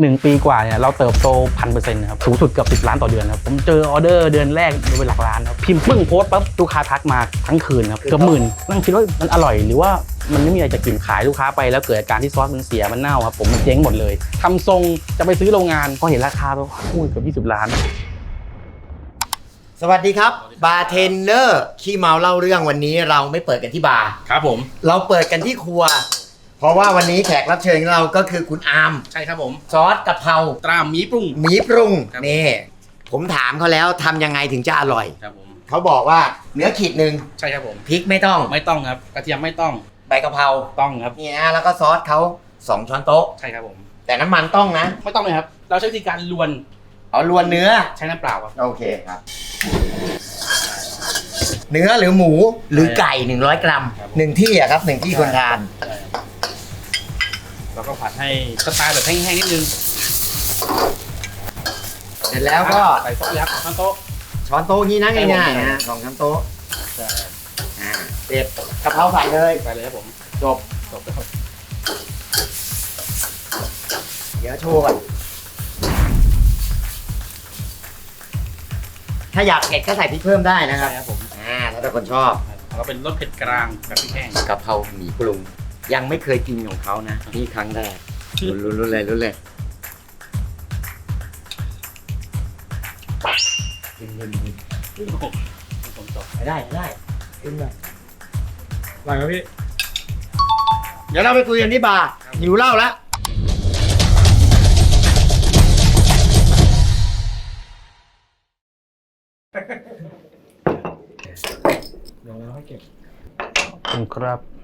หนึ่งปีกว่าเนี่ยเราเติบโตพันเปอร์เซ็นต์ครับสูงสุดเกือบสิบล้านต่อเดือนครับผมเจอออเดอร์เดือนแรกเป็นหลักล้านครับพิมพ์ปึ้งโพสต์ปั๊บลูกค้าทักมาทั้งคืนครับเกือบหมื่นนั่งคิดว่ามันอร่อยหรือว่ามันไม่มีอะไรจะกินขายลูกค้าไปแล้วเกิดอาการที่ซอสมันเสียมันเน่าครับผมมันเจ๊งหมดเลยทำทรงจะไปซื้อโรงงานพอเห็นราคาแล้วอุ้ยเกือบยี่สิบล้าน สวัสดีครับบาร์เทนเนอร์ขี้เมาเล่าเรื่องวันนี้เราไม่เปิดกันที่บาร์ครับผม เราเปิดกันที่ครัว เพราะว่าวันนี้แขกรับเชิญของเราก็คือคุณอาร์มใช่ครับผมซอสกะเพราตรามมีปรุง หมีปรุงครับ นี่ผมถามเขาแล้วทำยังไงถึงจะอร่อย ครับผมเขาบอกว่าเนื้อขีดหนึ่งใช่ครับผมพริกไม่ต้องไม่ต้องครับ กระเทียมไม่ต้องใบกะเพราต้องครับนี่นะแล้วก็ซอสเขาสองช้อนโต๊ะ ใช่ครับผม แต่น้ำมันต้องนะไม่ต้องเลยครับ เราใช้วิธีการลวนเอาลวนเนื้อ ใช้น้ำเปล่าครับโอเคครับ เนื้อหรือหมูหรือไก่ 100 กรัมครับหนึ่งที่อะครับหนึ่งที่คนทานใช่ครับ แล้วก็ผัดให้สไตล์แบบแห้งๆนิดนึงเสร็จแล้วก็ใส่ซอสเลยครับช้อนโต๊ะ ช้อนโต๊ะนี้นะใช่ง่ายผมๆนะสองช้อนโต๊ะใช่อ่าเสร็จกะเพราใส่เลยไปเลยครับผมจบจบแล้วครับเดี๋ยวโชว์ก่อนถ้าอยากเผ็ดก็ใส่พริกเพิ่มได้นะครับใช่ครับผมอ่าแล้วแต่คนชอบ แล้วก็เป็นรสเผ็ดกลางแบบพริกแห้งกะเพราหมี่ปรุง ยังไม่เคยกินของเขานะนี่ครั้งแรกรุนรุนเลยรุนเลยกินๆโอ้โหผมจบๆได้ได้ขึ้นเลยอร่อยไหมพี่ เดี๋ยวเราไปคุยกันที่บาร์หิวเหล้าแล้วเดี๋ยวเราให้เก็บคุณครับ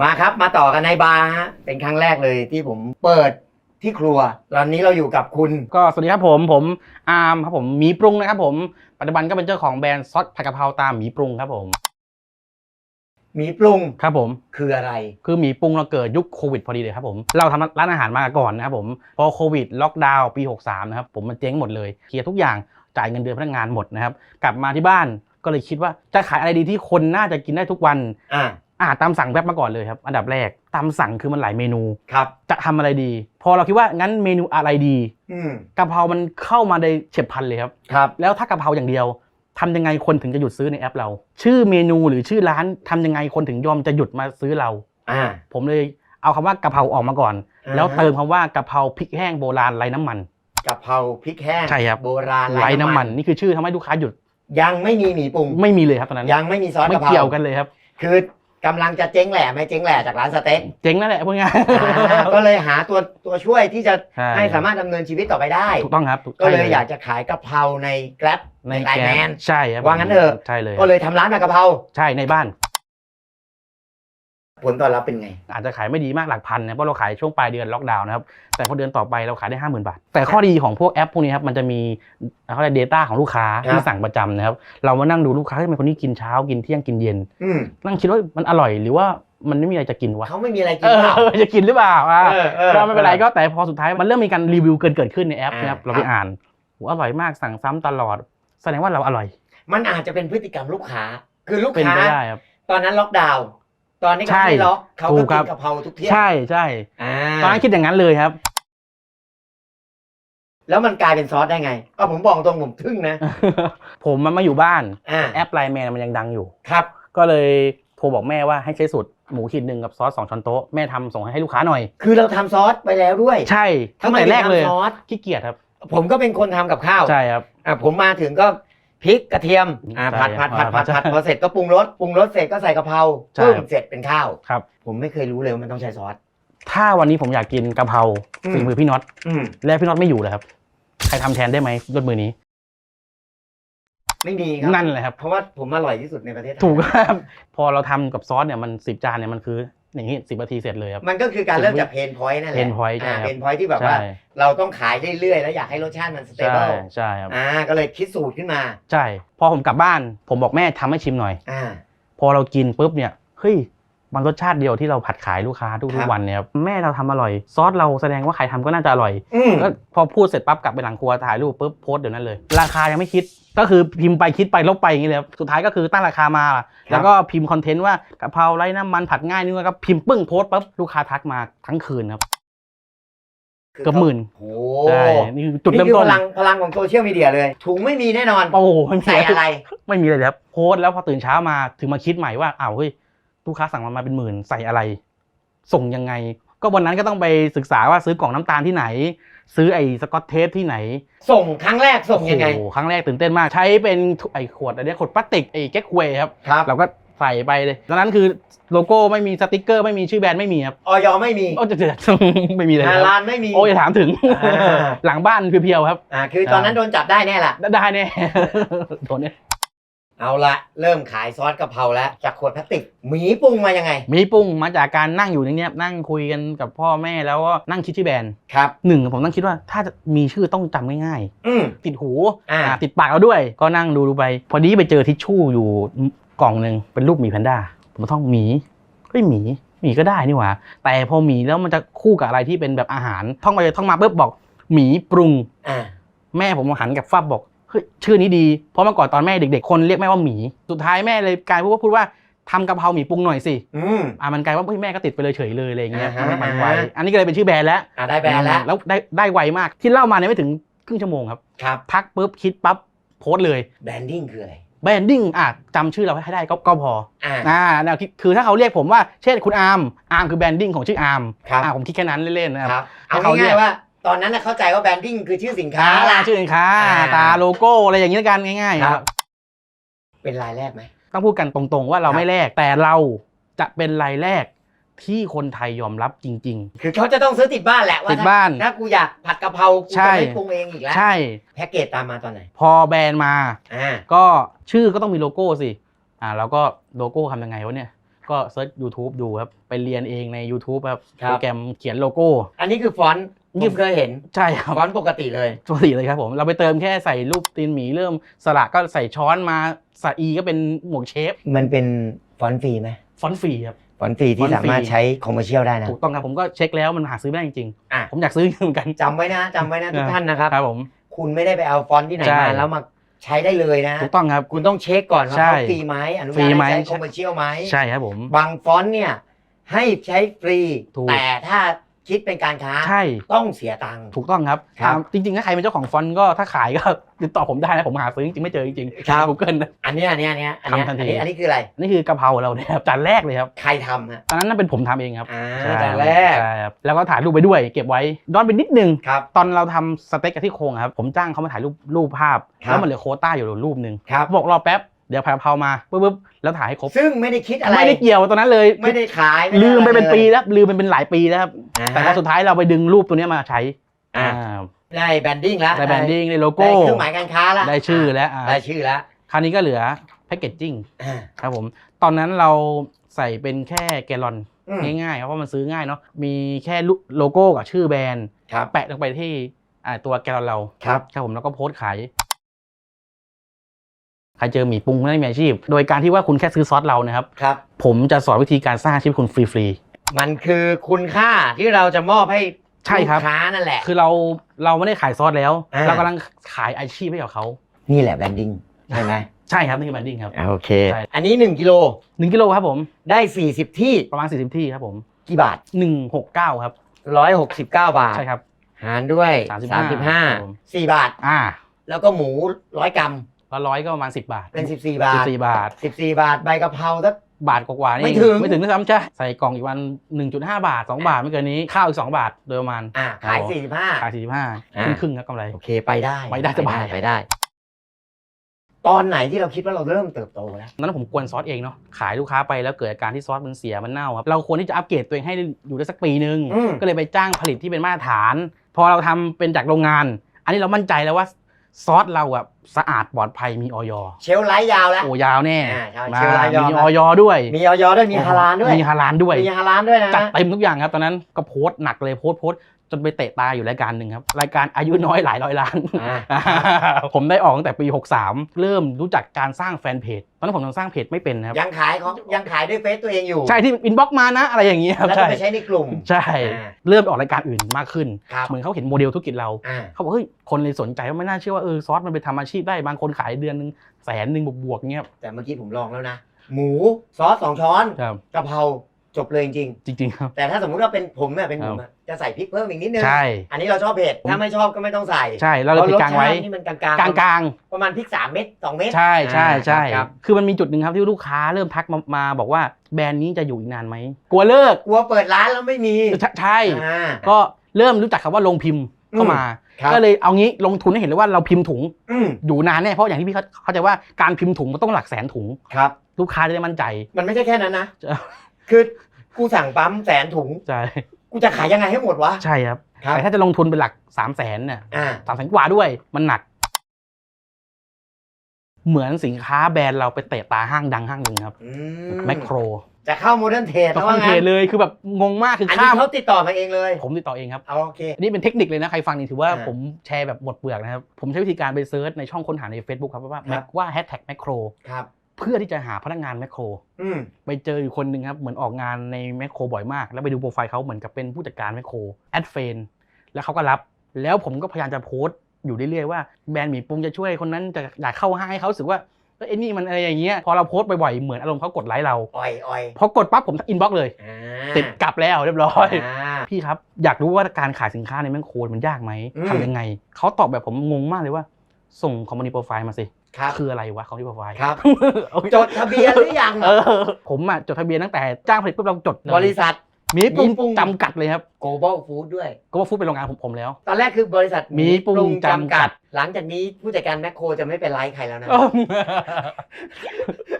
มาครับมาต่อกันในบาร์ฮะเป็นครั้งแรกเลยที่ผมเปิดที่ครัวตอนนี้เราอยู่กับคุณ ก็สวัสดีครับผมผมอาร์มครับผมหมีปรุงนะครับผมปัจจุบันก็เป็นเจ้าของแบรนด์ซอสผัดกะเพราตามหมีปรุงครับผมหมีปรุงครับผมคืออะไร คือหมีปรุงเราเกิดยุคโควิดพอดีเลยครับผมเราทำร้านอาหารมาก่อนนะครับผมพอโควิดล็อกดาวน์ปี 63นะครับผมมันเจ๊งหมดเลยเคลียร์ทุกอย่างจ่ายเงินเดือนพนักงานหมดนะครับกลับมาที่บ้านก็เลยคิดว่าจะขายอะไรดีที่คนน่าจะกินได้ทุกวัน อ่าอาหารตามสั่งแวบมาก่อนเลยครับ อันดับแรกตามสั่งคือมันหลายเมนู ครับ จะทำอะไรดี พอเราคิดว่างั้นเมนูอะไรดีอืมกะเพรามันเข้ามาในเฉียบพลันเลยครับ ครับ แล้วถ้ากะเพราอย่างเดียวทำยังไงคนถึงจะหยุดซื้อในแอปเรา ชื่อเมนูหรือชื่อร้านทำยังไงคนถึงยอมจะหยุดมาซื้อเรา อ่าผมเลยเอาคำว่ากะเพราออกมาก่อนอ่าฮะแล้วเติมคำว่ากะเพราพริกแห้งโบราณไร้น้ำมัน กะเพราพริกแห้งใช่ครับ โบราณไร้น้ำมันนี่คือชื่อทำให้ลูกค้าหยุดยังไม่มีหมี่ปรุง ไม่มีเลยครับตอนนั้นยังไม่มีซอสไม่กะเพราเกี่ยวกันเลยครับ คือ กำลังจะเจ๊งแหล่ไหมเจ๊งแหล่จากร้านสเต็กเจ๊งนั่นแหละพูดง่ายอ่าก็เลยหาตัวตัวช่วยที่จะใช่ให้สามารถดำเนินชีวิตต่อไปได้ ถูกต้องครับถูก็เลยใช่อยากจะขายกะเพราใน Grab ในไลน์แกแมมนใช่ครับว่างั้นเถอะ ใช่เลยก็เลยทำร้านมากะเพรา ใช่ในบ้าน ผลตอบรับเป็นไง อาจจะขายไม่ดีมากหลักพันนะเพราะเราขายช่วงปลายเดือนล็อกดาวน์นะครับแต่พอเดือนต่อไปเราขายได้ห้าหมื่นบาท แต่ข้อดีของพวกแอปพวกนี้ครับมันจะมีเขาเรียก data ของลูกค้าครับที่สั่งประจำนะครับ เรามานั่งดูลูกค้าที่เป็นคนที่กินเช้ากินเที่ยงกินเย็นอืมนั่งคิดว่ามันอร่อยหรือว่ามันไม่มีอะไรจะกินวะเขาไม่มีอะไรกิเอนเปล่าอจะกินหรือเปล่าอะเออเออก็ไม่เป็นไรก็แต่พอสุดท้ายมันเริ่มมีการรีวิวเกินเกิดขึ้นในแอปนะครับอ่าเราไปอ่านโหอร่อยมากสั่งซ้ำตลอด แสดงว่าเราอร่อย มันอาจจะเป็นพฤติกรรมลูกค้าคือลูกเป็นค้าไปได้ครับตอนนั้นล็อกดาวน์ ตอนนี้เขาใช่ไม่ล็อกเขาถูก็กครักิบนกะเพราทุกเที่ยงใช่ใช่อ่าตอนนั้นคิดอย่างนั้นเลยครับ แล้วมันกลายเป็นซอสได้ไงก็ผมบอกตรงผมทึ่งนะ ผมมันมาอยู่บ้านอ่าแอปไลน์แมนมันยังดังอยู่ครับ ก็เลยโทรบอกแม่ว่าให้ใช้สูตรหมูขีดหนึ่งกับซอสสองช้อนโต๊ะแม่ทำส่งให้ลูกค้าหน่อย คือเราทำซอสไปแล้วด้วย ใช่ตั้งแต่ทำไมแรกเลยถึงทำซอสขี้เกียจครับ ผมก็เป็นคนทำกับข้าวใช่ครับอะผมมาถึงก็ พริกกระเทียมอ่าใช่ผัดผัดผัดผัผัดดผัดพอเสร็จก็ปรุงรสปรุงรสเสร็จก็ใส่กะเพราใช่ปึ้งครับ เสร็จเป็นข้าว ครับ ผมไม่เคยรู้เลยว่ามันต้องใช้ซอส ถ้าวันนี้ผมอยากกินกะเพราอืม ฝีมือพี่น็อตอืมและพี่น็อตไม่อยู่เลยครับใครทำแทนได้ไหมด้วยมือนี้ ไม่ดีครันั่นแหละครับ เพราะว่าผมอร่อยที่สุดในประเทศไทยถูกครับ พอเราทำกับซอสเนี่ยมันสิบจานเนี่ยมันคือ อย่างนี้สิบนาทีเสร็จเลยครับ มันก็คือการเริ่มจากเพนพอยต์นั่นแหละ pain point ใช่ครับเพนพอยต์ที่แบบใช่ว่า เราต้องขายเรื่อยๆ แล้วอยากให้รสชาติมันสเตใช่เบิลใช่ครับอ่าก็เลยคิดสูตรขึ้นมา ใช่ พอผมกลับบ้าน ผมบอกแม่ทำให้ชิมหน่อยอ่าพอเรากินปุ๊บเนี่ยเฮ้ยมันรสชาติเดียวที่เราผัดขายลูกค้าทุครักบๆวันเนี่ยครับแม่เราทำอร่อย ซอสเราแสดงว่าใครทำก็น่าจะอร่อยอืมก็พอพูดเสร็จปั๊บกลับไปหลังครัวถ่ายรูปปุ๊บโพสต์เดี๋ยวนั้นเลย ราคายังไม่คิด ก็คือพิมพ์ไปคิดไปลบไปอย่างนี้เลยครับสุดท้ายก็คือตั้งราคามาแล้วก็พิมพ์คอนเทนต์ว่ากะเพราไร้น้ำมันผัดง่ายนี่ก็พิมพ์ปึ้งโพสต์ปั๊บลูกค้าทักมาทั้งคืนครับเกือบหมื่นโอ้ใช่นี่คือจุดนี่เริ่มคือต้พนลังพลังของโซเชียลมีเดียเลย ถุงไม่มีแน่นอนโอ้โหไม่มีใส่อะไร ไม่มีเลยครับโพสต์แล้วพอตื่นเช้ามาถึงมาคิดใหม่ว่าอ้าวเฮ้ยลูกค้าสั่งมามาเป็นหมื่นใส่อะไร ส่งยังไง ก็วันนั้นก็ต้องไปศึกษาว่าซื้อกล่องน้ำตาลที่ไหน ซื้อไอ้สกอตเทปที่ไหนส่งครั้งแรกส่งยังไง โอ้โหครั้งแรกตื่นเต้นมากใช้เป็นไอ้ขวดอันเนี้ยขวดพลาสติกไอ้แก๊กเวย์ครับครับเราก็ใส่ไปเลยตอนนั้นคือโลโก้ไม่มีสติกเกอร์ไม่มีชื่อแบรนด์ไม่มีครับออยไม่มีโอ้จะจะไม่มีเลยฮาครับลานไม่มีโอ้ยถามถึง อ่าหลังบ้านเพียวๆครับ อ่าคือตอนนั้นโดนจับได้แน่ล่ะ ได้แน่ โดนเนี่ย เอาละเริ่มขายซอสกะเพราแล้วจากขวดพลาสติกหมีปรุงมายังไง มีปุ้งมาจากการนั่งอยู่ในเนี้ยนั่งคุยกันกับพ่อแม่แล้วก็นั่งคิดชื่อแบรนด์ครับ หนึ่งผมต้องคิดว่าถ้าจะมีชื่อต้องจำง่ายอืม ๆ ติดหูอ่า อ่าติดปากเราด้วย ก็นั่งดูดูไป พอดีไปเจอทิชชู่อยู่กล่องหนึ่งเป็นรูปหมีแพนด้าผมก็ท่องหมีเฮ้ยหมีหมีก็ได้นี่หว่า แต่พอหมีแล้วมันจะคู่กับอะไรที่เป็นแบบอาหารท่องไปท่องมาปุ๊บบอกหมีปรุง อ่าแม่ผมหันกับฟับบอก เฮ้ยชื่อนี้ดี เพราะเมื่อก่อนตอนแม่เด็ก ๆ คนเรียกแม่ว่าหมี สุดท้ายแม่เลยกลายพูดว่าพูดว่าทำกะเพราหมีปรุงหน่อยสิ อืม อ่ามันกลายว่าเฮ้ยแม่ก็ติดไปเลยเฉยเลยอะไรอย่างเงี้ยอ่าฮะมันไวอ่าฮะอันนี้ก็เลยเป็นชื่อแบรนด์แล้วอ่าได้แบรนด์แล้วแล้วได้ได้ไวมากที่เล่ามาเนี่ยไม่ถึงครึ่งชั่วโมงครับ ครับ พักปุ๊บคิดปั๊บโพสต์เลยแบรนดิ้งคืออะไร แบรนดิ้งอะจำชื่อเราให้ได้ก็ก็พออ่า อ่าแนวคิดคือถ้าเขาเรียกผมว่าเช่นคุณอาร์มอาร์มคือแบรนดิ้งของชื่ออาร์มครับ อ่าผมคิดแค่นั้นเล่นๆนะคครัรับบเอาให้เขาเรีง่ายกๆว่า ตอนนั้นน่ะเข้าใจว่าแบรนดิ้งคือชื่อสินค้า อ่าละชื่อสินค้าอ่า ตาโลโก้อะไรอย่างนี้แล้วกันง่ายๆครับ เป็นรายแรกไหม ต้องพูดกันตรงๆว่าเราครับ ไม่แลกแต่เราจะเป็นรายแรกที่คนไทยยอมรับจริง คือเขาจะต้องซื้อติดบ้านแหละว่าติดบ้านถ้ากูอยากผัดกะเพรากูใช่ จะไม่ปรุงเองอีกแล้วๆ ใช่แพ็กเกจตามมาตอนไหนพอแบรนด์มา อ่าก็ชื่อก็ต้องมีโลโก้สิอ่าเราก็โลโก้ทำยังไงวะเนี่ย ก็เซิร์ช YouTube ดูครับ ไปเรียนเองใน YouTube ครับครับโปรแกรมเขียนโลโก้ อันนี้คือฟอนต์ นี่ผมเคยเห็นใช่ครับฟอนต์ปกติเลยปกติเลยครับผมเราไปเติมแค่ใส่รูปตีนหมีเริ่มสระก็ใส่ช้อนมาสระอีก็เป็นหมวกเชฟ มันเป็นฟอนต์ฟรีไหมฟอนต์ฟรีครับ ฟอนต์ฟรีที่ฟอนต์ฟรีสามารถใช้คอมเมอร์เชียลได้นะถูกต้องครับผมก็เช็คแล้วมันหาซื้อไม่ได้จริงอะๆผมอยากซื้อเหมือนกันจำไว้นะจำไว้นะทุกอ่าท่านนะครับครับผมคุณไม่ได้ไปเอาฟอนต์ที่ไหนใช่มาแล้วมาใช้ได้เลยนะถูกต้องครับคุณต้องเช็คก่อนว่าใช่เขาฟรีไหมอนุฟรีญาตไหมให้ใช้คอมเมอร์เชียลไหมใช่ครับผมบางฟอนต์เนี่ยให้ใช้ฟรีถูกแต่ถ้า คิดเป็นการค้าใช่ ต้องเสียตังค์ ถูกต้องครับครับ อ่าจริงๆ ถ้าใครเป็นเจ้าของฟอนต์ก็ถ้าขายก็ ติดต่อผมได้นะ ผมหาซื้อจริงๆ ไม่เจอจริงๆครับกูเกิลนะ อันเนี้ยอันเนี้ยอันเนี้ยอันเนี้ยทำทันที อันนี้อันนี้คืออะไร นี่คือกะเพราเราเนี่ยครับจานแรกเลยครับ ใครทำฮะตอนนั้นนั่นเป็นผมทำเองครับอ่าใช่แต่แรกใช่ครับแล้วก็ถ่ายรูปไปด้วย เก็บไว้ย้อนไปนิดนึง ครับ ตอนเราทำสเต็กกับที่โครงอะครับ ผมจ้างเขามาถ่ายรูปรูปภาพ ครับ แล้วมันเหลือโควต้าอยู่รูปหนึ่งครับ บอกรอแป๊บ เดี๋ยวพาเพามาปุ๊บปุ๊บแล้วถ่ายให้ครบ ซึ่งไม่ได้คิดอะไร ไม่ได้เกี่ยวตอนนั้นเลย ไม่ได้ขายด้ลืมไปเป็นอะไรปีลยแล้วลืมไปเป็นหลายปีแล้วครับอ่าแต่พอสุดท้ายเราไปดึงรูปตัวเนี้ยมาใช้อ่าอ่าได้แบรนดิ้งแล้วได้แบรนดิ้งได้โลได้โก้เครื่องหมายการค้าแล้วได้ชื่อแล้วอ่าได้ชื่อแล้วคราวนี้ก็เหลือแพคเกจจิ้งอ่าครับผม ตอนนั้นเราใส่เป็นแค่แกลลอนอืมง่ายๆครับเพราะมันซื้อง่ายเนาะมีแค่โลโก้กับชื่อแบรนด์ครับแปะลงไปที่อ่าตัวแกลลอนเราครับครับผมแล้วก็โพสต์ขายใครเจอหมีปรุงไม่ได้มีอาชีพ โดยการที่ว่าคุณแค่ซื้อซอสเรานะครับ ครับ ผมจะสอนวิธีการสร้างอาชีพคุณฟรีมันคือคุณค่าที่เราจะมอบให้ใช่ครับ ลูกค้านั่นแหละๆคือเราเราไม่ได้ขายซอสแล้ว อ่า เรากำลังขายอาชีพให้กับเขา นี่แหละแบรนดิ้งใช่ไหมใช่ครับนี่คือแบรนดิ้งครับอ่าโอเค ใช่ อันนี้ 1กิโลหนึ่งกิโลครับผม ได้ 40 ที่ประมาณ 40 ที่ครับผม กี่บาทหนึ่งหกเก้าครับ 169 บาท ใช่ครับ หารด้วย 35ครับผม35 4 บาท อ่า แล้วก็หมูร้อยกรัมแล้วร้อยก็ประมาณ10บาทเป็น14บาท14บาท14บาทใบกะเพราสัก บาทกว่าๆนี่ไม่ถึง ไม่ถึงด้วยซ้ำใช่ใส่กล่องอีกวัน 1.5 บาท 2 บาทไม่เกินนี้ข้าวอีก 2 บาทโดยประมาณอ่าขายครับผมขาย45 45อ่า ครึ่งๆครับกำไร โอเคไปได้ไปได้สบาย ไปได้ ตอนไหนที่เราคิดว่าเราเริ่มเติบโตแล้วนั้นผมกวนซอสเองเนาะขายลูกค้าไปแล้วเกิดอาการที่ซอสมันเสียมันเน่าครับเราควรที่จะอัปเกรดตัวเองให้อยู่ได้สักปีหนึ่งอืม ก็เลยไปจ้างผลิตที่เป็นมาตรฐาน พอเราทำเป็นจากโรงงาน อันนี้เรามั่นใจแล้วว่า ซอสเราอะสะอาดปลอดภัยมีออยเชลฟ์ไลท์ยาวแล้ว โอ้ยาวแน่อ่าใช่มาเชื่อรายยอมมีนะออยด้วยมีออยด้วยมีฮาลาลด้วยมีฮาลานด้วย มีฮาลาลด้วยนะจัดเต็มทุกอย่างครับ ตอนนั้นก็โพสต์หนักเลยโพสต์โพสต์ จนไปเตะตาอยู่รายการหนึ่งครับ รายการอายุน้อยหลายร้อยล้านอ่าผมได้ออกตั้งแต่ปี 63 เริ่มรู้จักการสร้างแฟนเพจ ตอนนั้นผมยังสร้างเพจไม่เป็นนะครับ ยังขายของยังขายด้วยเฟซตัวเองอยู่ ใช่ที่อินบ็อกมานะ อะไรอย่างเงี้ยครับแล้วก็ใช่ไปใช้ในกลุ่ม ใช่อ่าเริ่มออกรายการอื่นมากขึ้นครับเหมือนเขาเห็นโมเดลธุรกิจเราอ่าเขาบอกเฮ้ยคนเลยสนใจว่าไม่น่าเชื่อว่าเออซอสมันไปทำอาชีพได้บางคนขายเดือนหนึงแสนหนึ่งบวกๆเงี้ยครับแต่เมื่อกี้ผมลองแล้วนะหมูซอสสองช้อนครับกะเพรา จบเลยจริงจริง ๆ ครับ ๆ แต่ถ้าสมมุติว่าเป็นผมเนี่ยเป็นผมอะจะใส่พริกเพิ่มอีกนิดนึง ใช่ อันนี้เราชอบเผ็ด ถ้าไม่ชอบก็ไม่ต้องใส่ใช่เราเลยไปกลางไว้เพระรสชตินี่มันกลางๆกลางกลางประมาณพริกสามเม็ดสองเม็ด ๆ ใช่ใช่ใช่ครับ คือมันมีจุดหนึ่งครับที่ลูกค้าเริ่มทักมามาบอกว่าแบรนด์นี้จะอยู่อีกนานไหมกลัวเลิกกลัวเปิดร้านแล้วไม่มีใช่ใช่ อ่า ก็เริ่มรู้จักคำว่าลงพิมพ์เข้ามา ครับ ก็เลยเอางี้ลงทุนให้เห็นเลยว่าเราพิมพ์ถุงอืมอยู่นานแน่เพราะอย่างที่พี่เขาเข้าใจว่าการพิมพ์ถุงมันต้องหลักแสนถุง ครับ ลูกค้าจะได้มั่นใจ มันไม่ใช่แค่นั้นนะใช่ คือกูสั่งปั๊มแสนถุง ใช่กูจะขายยังไงให้หมดวะ ใช่ครับครับ แต่ถ้าจะลงทุนเป็นหลักสามแสนเนี่ยอ่า สามแสนกว่าด้วยมันหนัก เหมือนสินค้าแบรนด์เราไปเตะตาห้างดังห้างหนึ่งครับอืแมคโครจะเข้าโมเดิร์นเทรดก็แล้วคอว่านเทงั้นเลยคือแบบงงมากคืออันนี้ข้ามเขาติดต่อมาเองเลยผมติดต่อเองครับ เอาโอเค อันนี้เป็นเทคนิคเลยนะ ใครฟังนี่ถือว่าอ่าผมแชร์แบบหมดเปลือกนะครับ ผมใช้วิธีการไปเซิร์ชในช่องค้นหาใน Facebook ครับว่าครับว่าแฮชแท็กแมคโครครับ เพื่อที่จะหาพนักงานแมคโครอืมไปเจออยู่คนหนึ่งครับเหมือนออกงานในแมคโครบ่อยมาก แล้วไปดูโปรไฟล์เขาเหมือนกับเป็นผู้จัดการแมคโครแอดเฟนแล้วเขาก็รับ แล้วผมก็พยายามจะโพสต์อยู่เรื่อยๆว่าแบรนด์หมีปุ้งจะช่วยคนนั้นจะอยากเข้าห้างให้เขารู้สึกว่าเอ้ยไอ้นี่มันอะไรอย่างเงี้ยพอเราโพสต์บ่อยๆเหมือนอารมณ์เขากดไลค์เราอ่อยอ่อยพอกดปั๊บผมอินบ็อกเลย อ่าติดกลับแล้วเรียบร้อย อ่า พี่ครับ อยากรู้ว่าการขายสินค้าในแมคโครมันยากไหมอืม ทำยังไง เขาตอบแบบผมงงมากเลยว่า ส่งคอมมานีโปรไฟล์มาสิ ครับคืออะไรวะคอมมานีโปรไฟล์ครับ จดทะเบียนหรือยังเออผมอะจดทะเบียนตั้งแต่จ้างผลิตปุ๊บเราจดเลยบริษัทมีปรุงมีปรุงจำกัดเลยครับ global food ด้วยก็ว่าฟูดเป็นโรงงานผมผมแล้ว ตอนแรกคือบริษัทมีปรุงจำกัด หลังจากนี้ผู้จัดการแมคโครจะไม่เป็นไลค์ใครแล้วนะ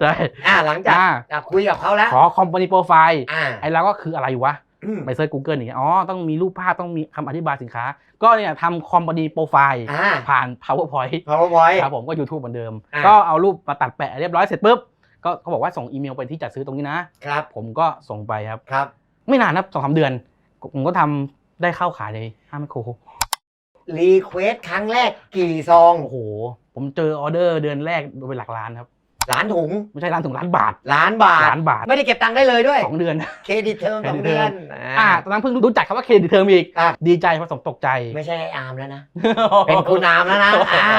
ใช่อ่าหลังจากอ่าอะคุยกับเขาแล้ว ขอคอมมานีโปรไฟล์อ่าไอ้เราก็คืออะไรวะอืม ไปเซิร์ช Google อย่างเงี้ยอ๋อต้องมีรูปภาพต้องมีคำอธิบายสินค้า ก็เนี่ยทำคอมพานีโปรไฟล์อ่า ผ่าน PowerPoint powerpoint ครับผมก็ YouTube เหมือนเดิม อ่า ก็เอารูปมาตัดแปะเรียบร้อยเสร็จปุ๊บก็เขาบอกว่าส่งอีเมลไปที่จัดซื้อตรงนี้นะ ครับผมก็ส่งไปครับ ครับ ไม่นานนะสองสามเดือน ผมก็ทำได้เข้าขายในห้างแมคโครรีเควสครั้งแรกกี่ซอง โอ้โห ผมเจอออเดอร์เดือนแรกเป็นหลักล้านครับ ล้านถุงไม่ใช่ล้านถึงล้านบาทล้านบาท ล้านบาทไม่ได้เก็บตังค์ได้เลยด้วยสองเดือน เครดิตเทอมเครสอดิงตเทอมเดือนอ่าตอนนั้นเพิ่งรู้จักคำว่าเครดิตเทอมอีกอะดีใจผสมตกใจ ไม่ใช่ไอ้อาร์มแล้วนะ เป็นคุณอาร์มแล้วนะอ่า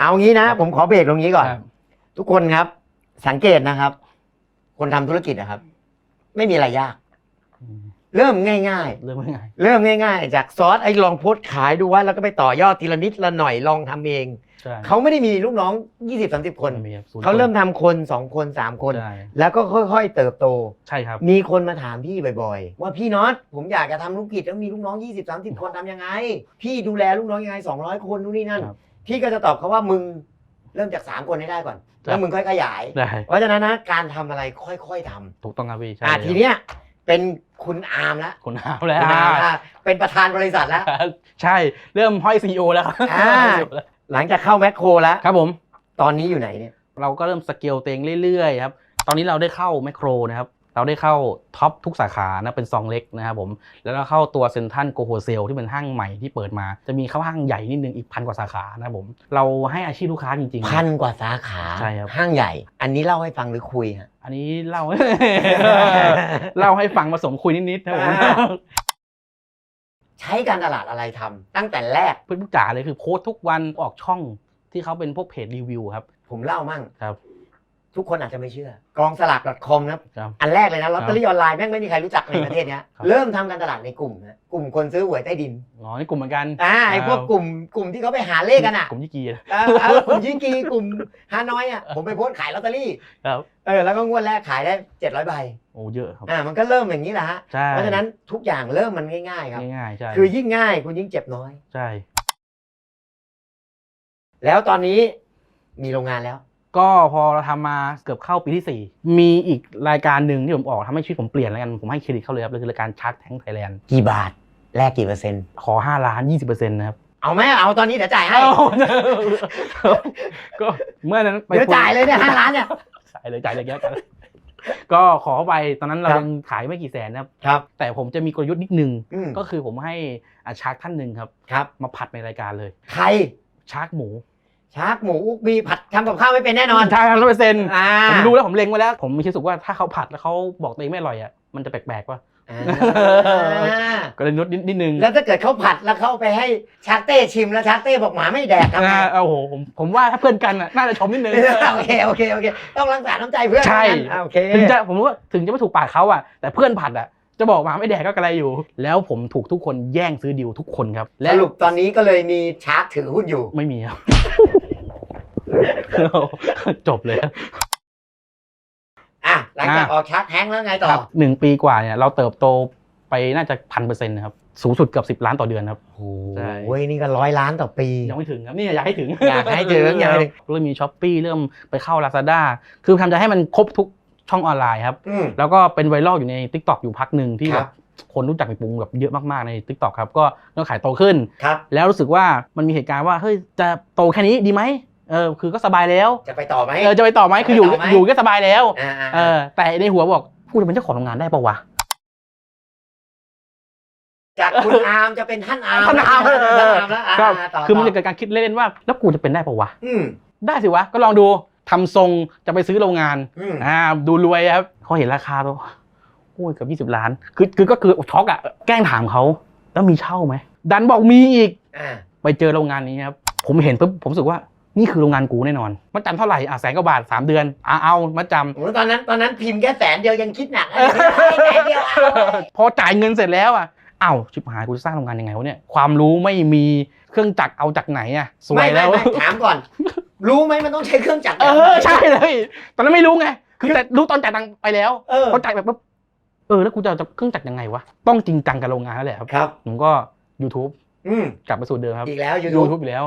เอางี้นะ ผมขอเบรกตรงนี้ก่อนครับทุกคนครับ สังเกตนะครับ คนทำธุรกิจนะครับ ไม่มีอะไรยากอืมเริ่มง่ายเรื่องไม่ง่ายๆเริ่มง่าย ๆ จากซอสไอ้ลองโพสต์ขายดูว่าแล้วก็ไปต่อยอดทีละนิดละหน่อยลองทำเอง ใช่เขาไม่ได้มีลูกน้อง 20-30 คนไม่มีรับศูนย์เขาเริ่มทำคน2คน3คน ใช่แล้วก็ค่อยๆเติบโต ใช่ครับมีคนมาถามพี่บ่อยๆ ว่าพี่น็อตผมอยากจะทำธุรกิจแล้วมีลูกน้อง 20-30 คนทำยังไง พี่ดูแลลูกน้องยังไง 200 คนนู่นนี่นั่น ครับ พี่ก็จะตอบเขาว่ามึงเริ่มจาก 3 คนให้ได้ก่อนแล้วมึงค่อยขยาย ได้เพราะฉะนั้นนะการทำอะไรค่อยๆทำถูกต้องครับพี่ใช่อ่าทีเนี้ยเป็นคุณอาร์มแล้วคุณเอาแล้วคุณอาร์มอะเป็นประธานบริษัทแล้ว ใช่เริ่มห้อยซีโอแล้วครับอ่าหลั งจากเข้าแมคโครแล้วครับผม ตอนนี้อยู่ไหนเนี่ย เราก็เริ่มสเกลเตงเรื่อยๆครับ ตอนนี้เราได้เข้าแมคโครนะครับ เราได้เข้าท็อปทุกสาขานะ เป็นซองเล็กนะครับผม แล้วก็เข้าตัวเซ็นทรัลโกโฮเซลที่เป็นห้างใหม่ที่เปิดมา จะมีเข้าห้างใหญ่นิดนึงอีกพันกว่าสาขานะครับผม เราให้อาชีพลูกค้าจริงๆ พันกว่าสาขาใช่ครับ ห้างใหญ่ อันนี้เล่าให้ฟังหรือคุยฮะ อันนี้เล่า เล่าให้ฟังผสมคุยนิดๆนะผมอ่า ใช้การตลาดอะไรทำตั้งแต่แรกเพื่อนผู้จ๋าเลยคือโพสต์ทุกวันออกช่องที่เขาเป็นพวกเพจรีวิวครับ ผมเล่ามั่งครับ ทุกคนอาจจะไม่เชื่อกองสลาก .com นะครับ ครับ อันแรกเลยนะลอตเตอรี่ออนไลน์แม่งไม่มีใครรู้จักในประเทศเนี้ยครับ เริ่มทำการตลาดในกลุ่มนะกลุ่มคนซื้อหวยใต้ดินอ๋อนี่กลุ่มเหมือนกันอ่าไอ้พวกครับกลุ่มกลุ่มที่เขาไปหาเลขกันอะกลุ่มยี่กีนะ เออเออกลุ่มยิงกีกลุ่มฮานอยอะผมไปโพสต์ขายลอตเตอรี่ครับ เออแล้วก็งวดแรกขายได้700ใบโอ้เยอะครับอ่ามันก็เริ่มอย่างนี้แหละฮะใช่เพราะฉะนั้นทุกอย่างเริ่มมันง่ายๆครับ ง่ายๆใช่คือยิ่งง่ายคุณยิ่งเจ็บน้อย ใช่แล้วตอนนี้มีโรงงานแล้ว ก็พอเราทำมาเกือบเข้าปีที่ 4 มีอีกรายการหนึ่งที่ผมออกทำให้ชีวิตผมเปลี่ยนแล้วกัน ผมให้เครดิตเขาเลยครับเลยคือรายการชาร์ t แทงไทยแลนด์กี่บาทแลกกี่เปอร์เซ็นต์ ขอ 5 ล้าน 20%นะครับ เอาไหมเอาตอนนี้เดี๋ยวจ่ายให้ ก็เมื่อนั้นไปเดี๋ยวจ่ายเลยเนี่ยห้าล้านเนี่ย จ่ายเลยจ่ายเลยแยกกัน ก็ขอไปตอนนั้นเราครับ ยังขายไม่กี่แสนนะครับครับแต่ผมจะมีกลยุทธ์นิดนึง อืมก็คือผมให้อาชาร์กท่านหนึ่งครับ ครับ มาผัดในรายการเลย ใครชาร์กหมู ชาร์กหมูมีผัดทำกับข้าวไม่เป็นแน่นอนใช่ร้อยเปอร์เซ็นต์อ่าผมดูแล้วผมเล็งไว้แล้ว ผมคิดสึกว่าถ้าเขาผัดแล้วเขาบอกตัวเองไม่อร่อยอะมันจะแปลกๆว่าอ่าก็เลยลดนิดนิดนึง แล้วถ้าเกิดเขาผัดแล้วเขาเอาไปให้ชาร์เต้ชิมแล้วชาร์เต้บอกหมาไม่แดกทำไงอ่าโอ้โหผมผมว่าถ้าเพื่อนกันน่ะน่าจะชมนิดนึง โอเคโอเคโอเค ต้องรักษาน้ำใจเพื่อนใช่อ่าโอเคถึงจะผมว่าถึงจะไม่ถูกปากเขาอะแต่เพื่อนผัดอะจะบอกมาไม่แดกก็กระไรอยู่ แล้วผมถูกทุกคนแย่งซื้อดิวทุกคนครับสและรุปตอนนี้ก็เลยมีชาร์กถือหุ้นอยู่ไม่มีครับ จบเลยครับอะหลังจากอะออกชาร์กแฮงก์แล้วไงต่อครับหนึ่งปีกว่าเนี่ยเราเติบโตไปน่าจะพันเปอร์เซ็นต์นะครับสูงสุดเกือบสิบล้านต่อเดือนครับโอ้ใช่โหนี่ก็ร้อยล้านต่อปี ยังไม่ถึงครับนี่อยากให้ถึง อยากให้ถึงอยากให้ถึงเริ่มมีช้อปปี้เริ่มไปเข้า Lazada คือทำจะให้มันครบทุกช่องออนไลน์ครับอืมแล้วก็เป็นไวรัลอยู่ใน Tik t o อกอยู่พักหนึ่งที่คแบรับบคนรู้จักมีปุงแบบเยอะมากๆใน Tik t o อกครับ ก็ยอดขายโตขึ้นครับแล้วรู้สึกว่ามันมีเหตุการณ์ว่าเฮ้ยจะโตแค่นี้ดีไหม เออคือก็สบายแล้วจะไปต่อไหมเออจะไปต่อไหมคืออยู่ไปต่อไหมอยู่ก็สบายแล้วอ่าอ่าเออแต่ในหัวบอกกูจะเป็นเจ้าของโรงงานได้ปะวะจากคุณอาร์มจะเป็นท่านอาร์มท่านอาร์มท่านอาร์มแล้วอ่าก็ต่อคือมันต่จะเกิดการคิดเล่นๆว่า แล้วกูจะเป็นได้ปะวะอืมได้สิวะ ก็ลองดูทำทรงจะไปซื้อโรงงานอืมอ่าดูรวยครับเขาเห็นราคาตัวโอ้ยเกับยี่สิบล้าน คือคือก็คือช็อกอะแกล้งถามเขาแล้วมีเช่าไหมดันบอกมีอีกอ่าไปเจอโรงงานนี้ครับ ผมเห็นปุ๊บผมรู้สึกว่า นี่คือโรงงานกูแน่นอนมัดจำเท่าไหร่อะแสนกว่าบาท3เดือนอะเอามัดจโอ้โหตอนนั้นตอนนั้นพิมพ์แค่แสนเดียวยังคิดหนักำนะแสนเดียวเอาเลยพอจ่ายเงินเสร็จแล้วอะเอ้าชิบหายกูจะสร้างโรงงานยังไงวะเนี่ยความรู้ไม่มีเครื่องจักรเอาจากไหนอะสวไม่ยไม่แล้ว ไม่ถามก่อน รู้ไหมมันต้องใช้เครื่องจักรเอแบบไหนอใช่เลย ตอนนั้นไม่รู้ไงคือแต่รู้ตอนจ่ายตังค์ไปแล้วเออพอจ่ายแบบปุ๊บเออแล้วกูจะเอาเครื่องจักรยังไงวะต้องจริงจังกับโรงงานแล้วแหละครับ ครับ ผมก็ YouTube อืมกลับไปสูตรเดิมครับ อีกแล้วยูยูทูทูบบอีกแล้ว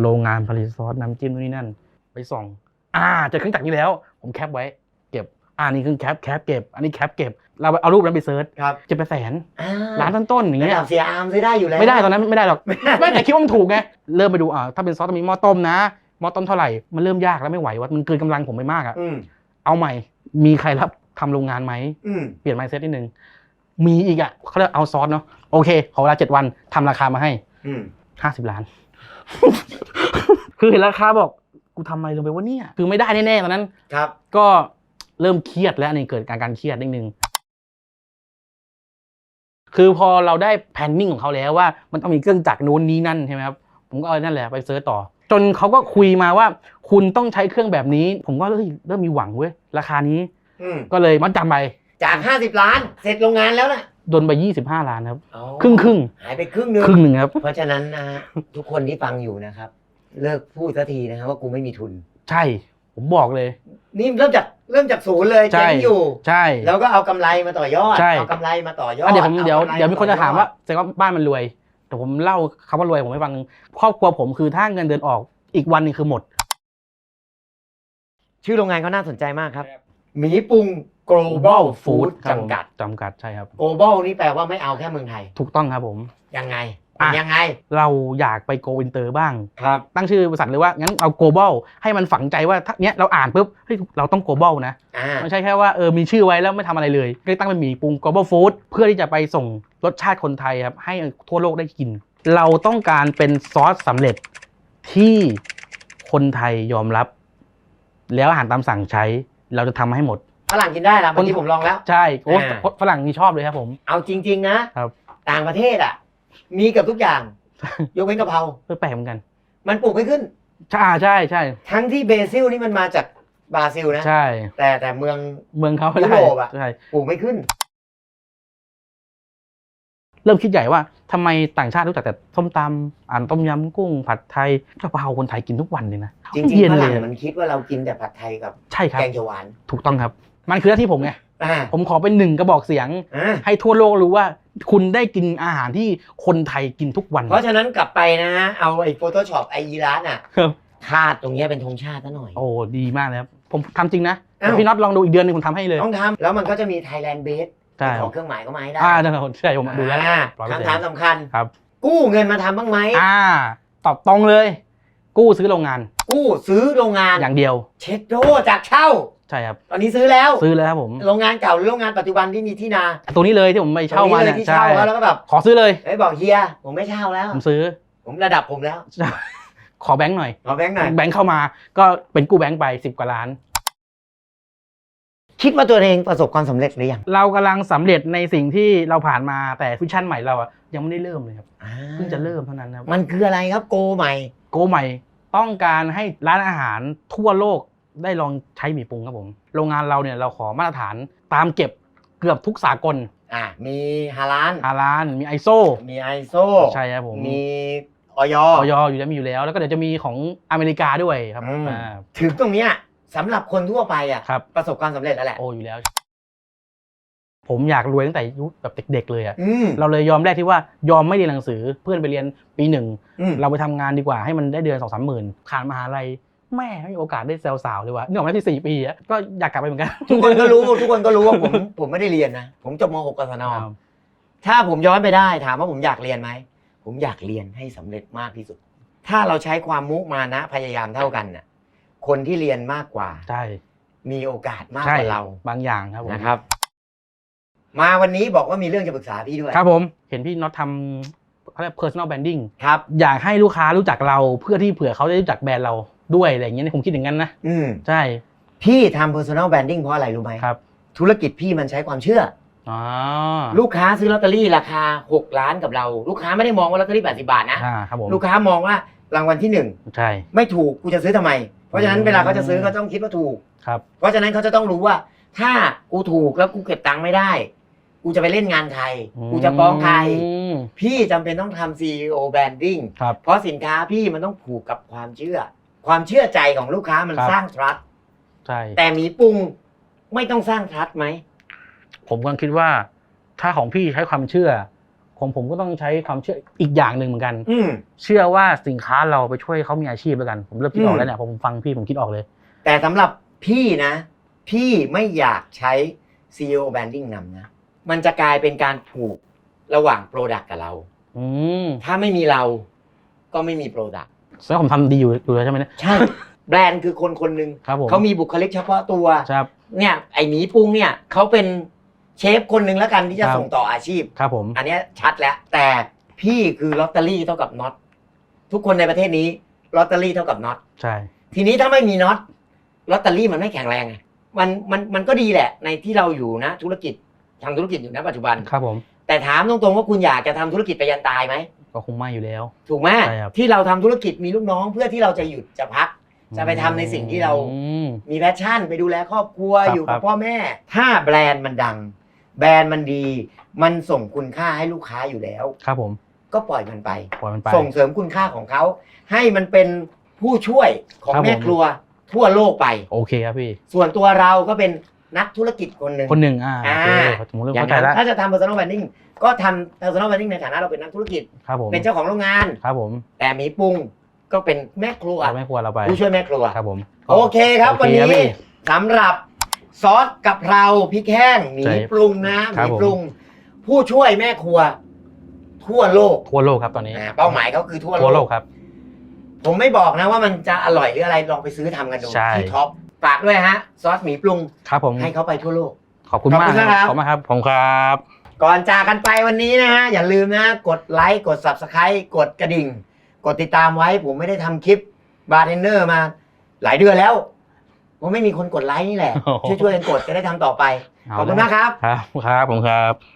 โรงงานผลิตซอสน้ำจิ้มนู่นนี่นั่น ไปส่อง อ่าเจอเครื่องจักรนี้แล้ว ผมแคปไว้ เก็บ อ่านี่คือแคปแคปเก็บ อันนี้แคปเก็บ เราเอารูปนั้นไปเซิร์ชครับเจะไปแสนอ่าล้านต้นๆอย่างระเงี้ยดับเสียอาร์มซื้อได้อยู่แล้ว ไม่ได้ตอนนั้นไม่ได้หรอก ไม่แต่คิดว่ามันถูกไง เริ่มไปดูอ่าถ้าเป็นซอสต้องมีหม้อต้มนะหม้อต้มเท่าไหร่มันเริ่มยากแล้วไม่ไหวว่ามันเกินกำลังผมไปมากอะอืมเอาใหม่มีใครรับทำโรงงานไหม อืมเปลี่ยนไมเซ็ตนิดนึง มีอีกอะเขาเรียกเอาซอสเนาะ โอเค ขอเวลาเจ็ดวันทำราคามาให้อืมห้าสิบล้าน คือเห็นราคาบอกกูทำอะไรลงไปวะเนี่ย คือไม่ได้แน่ๆตอนนั้น ครับ ก็เริ่มเครียดแล้วอันนี่เกิดการการเครียดนิดนึง คือพอเราได้แพนนิ่งของเขาแล้วว่ามันต้องมีเครื่องจักรนู้นนี้นั่นใช่ไหมครับ ผมก็เอานั่นแหละไปเซิร์ชต่อ จนเขาก็คุยมาว่า คุณต้องใช้เครื่องแบบนี้ ผมก็เฮ้ยเริ่มมีหวังเว้ยราคานี้ อืมก็เลยมัดจำไปจากห้าสิบล้าน เสร็จโรงงานแล้วนะ โดนไปยี่สิบห้าล้านครับ อ๋อครึ่งครึ่งหายไปครึ่งนึง ครึ่งหนึ่งครับ เพราะฉะนั้นนะฮะทุกคนที่ฟังอยู่นะครับ เลิกพูดสักทีนะครับว่ากูไม่มีทุน ใช่ ผมบอกเลย นี่เริ่มจากเริ่มจากศูนย์เลยใช่ เจ๊งอยู่ ใช่ แล้วก็เอากำไรมาต่อยอดใช่ เอากำไรมาต่อยอดอะเดี๋ยวผมเดี๋ยวอำไรเดี๋ยวมีคนจะถามว่าต่อยอดแสดงว่าบ้านมันรวย แต่ผมเล่าคำว่ารวยผมให้ฟังครอบครัวผมคือถ้าเงินเดือนออกอีกวันหนึงคือหมด ชื่อโรงงานเขาน่าสนใจมากครับ หมีปรุง global food ครับผมจำกัด จำกัดใช่ครับ global นี่แปลว่าไม่เอาแค่เมืองไทย ถูกต้องครับผม ยังไงอะ ยังไงเราอยากไปโกอินเตอร์บ้าง ครับ ตั้งชื่อบริษัทเลยว่า งั้นเอา global ให้มันฝังใจว่าถ้าเนี้ยเราอ่านปุ๊บเฮ้ยเราต้อง global นะ อ่า ไม่ใช่แค่ว่าเออมีชื่อไว้แล้วไม่ทำอะไรเลยก็เลยตั้งเป็นหมี่ปรุง global food เพื่อที่จะไปส่งรสชาติคนไทยครับให้ทั่วโลกได้กิน เราต้องการเป็นซอสสำเร็จที่คนไทยยอมรับ แล้วอาหารตามสั่งใช้ เราจะทำให้หมด ฝรั่งกินได้ละเมื่อกี้ผมลองแล้ว ใช่โอ้อ่า ฝรั่งนี่ชอบเลยครับผม เอาจริง ๆ นะครับ ต่างประเทศอะ มีเกับทุกอย่าง ยกเว้นกะเพรา เออแปลกเหมือนกันมันปลูกไม่ขึ้น ใช่ใช่ใช่ทั้งที่เบซิลนี่มันมาจากบราซิลนะ ใช่ แต่แต่เมือง เมืองเขายุโรปอะ ใช่ปลูกไม่ขึ้น เริ่มคิดใหญ่ว่า ทำไมต่างชาติรู้จักแต่ส้มตำอ่านต้มยำกุ้งผัดไทยกะเพราคนไทยกินทุกวันเลยนะจริงเย็นๆฝเลรั่งยมันคิดว่าเรากินแต่ผัดไทยกับใช่ครับแกงเขียวหวานถูกต้องครับ มันคือหน้าที่ผมไงอ่าผมขอเป็นหนึ่งกระบอกเสียงอ่าให้ทั่วโลกรู้ว่าคุณได้กินอาหารที่คนไทยกินทุกวัน เพราะฉะนั้นกลับไปนะฮะเอาไอ้ Photoshop ไออีรัสอะครับคาดตรงเนี้ยเป็นธงชาติซะหน่อย โอ้ดีมากเลยครับ ผมทำจริงนะอ้าวพี่น็อตลองดูอีกเดือนหนึงผมทำให้เลย ต้องทำแล้วมันก็จะมี Thailand Base ใช่ของเครื่องหมายก็มาให้ได้อ่าใช่ผมดูแล้วอ่า100%คำถามสำคัญ ครับ กู้เงินมาทำบ้างไหม อ่า ตอบตรงเลย กู้ซื้อโรงงานกู้ซื้อโรงงาน อย่างเดียว เช็ดโดจากเช่า ใช่ครับ ตอนนี้ซื้อแล้ว ซื้อแล้วครับผม โรงงานเก่าหรือโรงงานปัจจุบันที่มีที่นาตัวนี้เลยที่ผมไปเช่ามาตรงนี้เลเนี่ยยที่ใช่เช่าแล้วแล้วก็แบบขอซื้อเลยเฮ้ยบอกเฮีย ผมไม่เช่าแล้ว ผมซื้อ ผมระดับผมแล้ว ขอแบงค์หน่อย ขอแบงค์หน่อย แบงค์เข้ามาก็เป็นกู้แบงค์ไปสิบกว่าล้าน คิดว่าตัวเองประสบความสำเร็จหรือยังเรากำลังสำเร็จในสิ่งที่เราผ่านมาแต่ฟิวชั่นใหม่เราอะยังไม่ได้เริ่มเลยครับเพิ่งจะเริ่มเท่านั้นนะครับมันคืออะไรครับโกใหม่ โกใหม่ต้องการให้ร้านอาหารทั่วโลกได้ลองใช้หมี่ปรุงครับผมโรงงานเราเนี่ยเราขอมาตรฐานตามเก็บเกือบทุกสากลอะมีฮาลานฮาลานมีไอโซมีไอโซใช่ครับผมมีออย ออยอยู่แล้วมีอยู่แล้ว แล้วก็เดี๋ยวจะมีของอเมริกาด้วยครับอืม อ่า ถึงตรงเนี้ย สำหรับคนทั่วไปอะครับ ประสบความสำเร็จแล้วแหละ โออยู่แล้ว ผมอยากรวยตั้งแต่ยุคแบบเด็กๆเลยอะอืมเราเลยยอมแรกที่ว่ายอมไม่เรียนหนังสือเพื่อนไปเรียนปีหนึ่ง อืม เราไปทำงานดีกว่าให้มันได้เดือนสองสามหมื่นผ่านมหาลัยแม่ไม่มีโอกาสได้แซวสาวเลยว่ะนี่ออกมาที่สี่ปีอะก็อยากกลับไปเหมือนกันทุกคนก็รู้ ทุกคนก็รู้ว่าผมผมไม่ได้เรียนนะ ผมจบม .6 กศนครับถ้าผมย้อนไปได้ ถามว่าผมอยากเรียนไหม ผมอยากเรียนให้สำเร็จมากที่สุด ถ้าเราใช้ความมุมานะพยายามเท่ากันน่ะ คนที่เรียนมากกว่า ใช่มีโอกาสมากใช่กว่าเราบางอย่างครับผมนะครับ มาวันนี้บอกว่ามีเรื่องจะปรึกษาพี่ด้วย ครับผม เห็นพี่น็อตทำเขาเรียก personal branding ครับอยากให้ลูกค้ารู้จักเราเพื่อที่เผื่อเขาจะรู้จักแบรนด์เราด้วยอะไรอย่างเงี้ยผมคิดอย่างนั้นนะอืมใช่พี่ทำ personal branding เพราะอะไรรู้ไหมครับ ธุรกิจพี่มันใช้ความเชื่ออ๋อลูกค้าซื้อลอตเตอรี่ราคา 6 ล้านกับเรา ลูกค้าไม่ได้มองว่าลอตเตอรี่ 80 บาทนะอ่าครับผมลูกค้ามองว่ารางวัลที่หนึ่งใช่ไม่ถูกกูจะซื้อทำไม เพราะฉะนั้นอืมเวลาเขาจะซื้อเขาต้องคิดว่าถูก ครับ เพราะฉะนั้นเขาจะต้องรู้ว่า ถ้ากูถูกแล้วกูเก็บตังค์ไม่ได้ กูจะไปเล่นงานใคร กูจะฟ้องใคร อืมพี่จำเป็นต้องทำ CEO branding ครับ เพราะสินค้าพี่มันต้องผูกกับความเชื่อ ความเชื่อใจของลูกค้ามันครับ สร้าง trust ใช่ แต่หมีปรุงไม่ต้องสร้าง trust ไหม ผมก็คิดว่า ถ้าของพี่ใช้ความเชื่อ ของผมก็ต้องใช้ความเชื่ออีกอย่างหนึ่งเหมือนกัน อืม เชื่อว่าสินค้าเราไปช่วยเขามีอาชีพแล้วกัน ผมเริ่มคิดอออืกมแล้วเนี่ยพอผมฟังพี่ผมคิดออกเลย แต่สำหรับพี่นะ พี่ไม่อยากใช้ CEO branding นำนะ มันจะกลายเป็นการผูกระหว่าง Product กับเรา อืมถ้าไม่มีเราก็ไม่มี Product แสดงว่าผมทำดีอยู่อยู่แล้วใช่ไหมเนี่ยใช่ แบรนด์คือคนคนหนึ่งครับผมเขามีบุคลิกเฉพาะตัว ครับ เนี่ยไอหมีปรุงเนี่ยเขาเป็น เชฟคนหนึ่งแล้วกันที่จะครับ ส่งต่ออาชีพ ครับผม อันเนี้ยชัดแล้ว แต่พี่คือลอตเตอรี่เท่ากับน็อตทุกคนในประเทศนี้ลอตเตอรี่เท่ากับน็อตใช่ ทีนี้ถ้าไม่มีน็อตลอตเตอรี่มันไม่แข็งแรงไงมันมันมันก็ดีแหละ ในที่เราอยู่นะ ธุรกิจทำธุรกิจอยู่นะปัจจุบัน ครับผม แต่ถามตรงๆว่าคุณอยากจะทำธุรกิจไปยันตายไหม ก็คงไม่อยู่แล้ว ถูกไหมใช่ครับ ที่เราทำธุรกิจมีลูกน้องเพื่อที่เราจะหยุดจะพัก จะไปทำในสิ่งที่เรา อืม มีแพชชั่นไปดูแลครอบครัวครับอยู่ครักับบ พ่อแม่ ถ้าแบรนด์มันดัง แบรนด์มันดี มันส่งคุณค่าให้ลูกค้าอยู่แล้ว ครับผมก็ปล่อยมันไป ปล่อยมันไป ส่งเสริมคุณค่าของเขา ให้มันเป็นผู้ช่วยของครับผม แม่ครัวทั่วโลกไป โอเคครับพี่ ส่วนตัวเราก็เป็นนักธุรกิจคนหนึ่ง คนหนึ่งอ่าอ่าโอเคผมเริ่มอย่าเข้างใจนั้นแล้วถ้าจะทำ personal branding ก็ทำ personal branding ในฐานะเราเป็นนักธุรกิจ ครับผมเป็นเจ้าของโรงงาน ครับผมแต่หมีปรุงก็เป็นแม่ครัว เราไม่ควรเราไปผู้ช่วยแม่ครัว ครับผมโอเคครับ โอวันเคครับนี้พี่สำหรับ ซอสกับเราพริกแห้งหมีใช่ปรุงนะหครัมีบผม ปรุง ผู้ช่วยแม่ครัว ทั่วโลกทั่วโลกครับตอนนี้อ่าเป้าหมายเขาคือทั่วทั่วโลโลกกครับ ผมไม่บอกนะว่ามันจะอร่อยหรืออะไรลองไปซื้อทำกันดูใช่ ที่ท็อปฝากด้วยฮะ ซอสหมีปรุงครับผมให้เขาไปทั่วโลก ขอบคุณขอบมากคุณนะครับ ขอบคุณมากครับผมครับ ก่อนจากกันไปวันนี้นะฮะ อย่าลืมนะ กดไลค์กด subscribe กดกระดิ่ง กดติดตามไว้ผมไม่ได้ทำคลิปบาร์เทนเนอร์มาหลายเดือนแล้ว ผมไม่มีคนกดไลค์นี่แหละโอ้โหช่วยๆกันกดจะได้ทำต่อไป ขอบคุณมากครับ ครับ ครับผมครับ